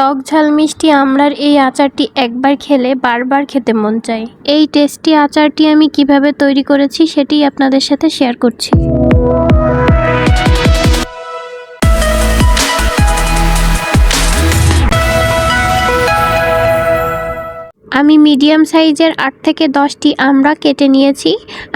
টক ঝাল মিষ্টি আমড়ার এই আচারটি একবার খেলে বারবার খেতে মন চায়। এই টেস্টি আচারটি আমি কীভাবে তৈরি করেছি সেটি আপনাদের সাথে শেয়ার করছি। আমি মিডিয়াম সাইজের আট থেকে দশটি আমরা কেটে নিয়েছি।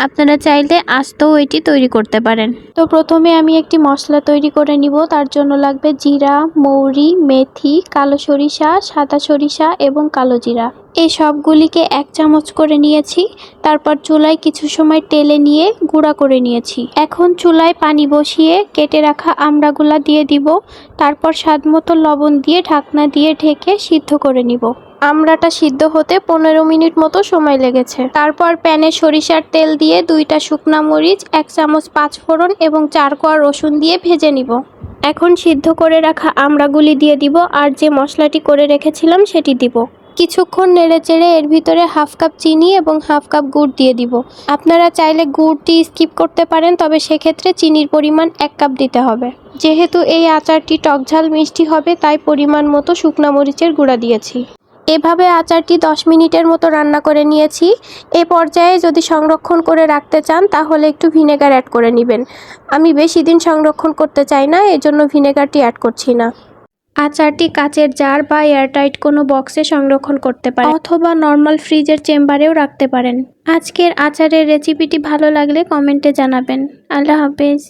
আপনারা চাইলে আস্তও এটি তৈরি করতে পারেন। তো প্রথমে আমি একটি মশলা তৈরি করে নিব। তার জন্য লাগবে জিরা, মৌরি, মেথি, কালো সরিষা, সাদা সরিষা এবং কালো জিরা। এই সবগুলিকে এক চামচ করে নিয়েছি। তারপর চুলায় কিছু সময় টেলে নিয়ে গুঁড়া করে নিয়েছি। এখন চুলায় পানি বসিয়ে কেটে রাখা আমড়াগুলা দিয়ে দিব। তারপর স্বাদমতো লবণ দিয়ে ঢাকনা দিয়ে ঢেকে সিদ্ধ করে নিব। আমড়াটা সিদ্ধ হতে পনেরো মিনিট মতো সময় লেগেছে। তারপর প্যানে সরিষার তেল দিয়ে দুইটা শুকনা মরিচ, এক চামচ পাঁচফোড়ন এবং চার কোয়া রসুন দিয়ে ভেজে নিব। এখন সিদ্ধ করে রাখা আমড়াগুলি দিয়ে দিব আর যে মশলাটি করে রেখেছিলাম সেটি দিব। কিছুক্ষণ নেড়ে চেড়ে এর ভিতরে হাফ কাপ চিনি এবং হাফ কাপ গুড় দিয়ে দিব। আপনারা চাইলে গুড়টি স্কিপ করতে পারেন, তবে সেক্ষেত্রে চিনির পরিমাণ এক কাপ দিতে হবে। যেহেতু এই আচারটি টকঝাল মিষ্টি হবে, তাই পরিমাণ মতো শুকনা মরিচের গুঁড়া দিয়েছি। এভাবে আচারটি 10 মিনিটের মতো রান্না করে নিয়েছি। এ পর্যায়ে যদি সংরক্ষণ করে রাখতে চান, তাহলে একটু ভিনেগার অ্যাড করে নেবেন। আমি বেশি দিন সংরক্ষণ করতে চাই না, এজন্য ভিনেগারটি অ্যাড করছি না। আচারটি কাচের জার বা এয়ারটাইট কোনো বক্সে সংরক্ষণ করতে পারেন অথবা নর্মাল ফ্রিজের চেম্বারেও রাখতে পারেন। আজকের আচারের রেসিপিটি ভালো লাগলে কমেন্টে জানাবেন। আল্লাহ হাফেজ।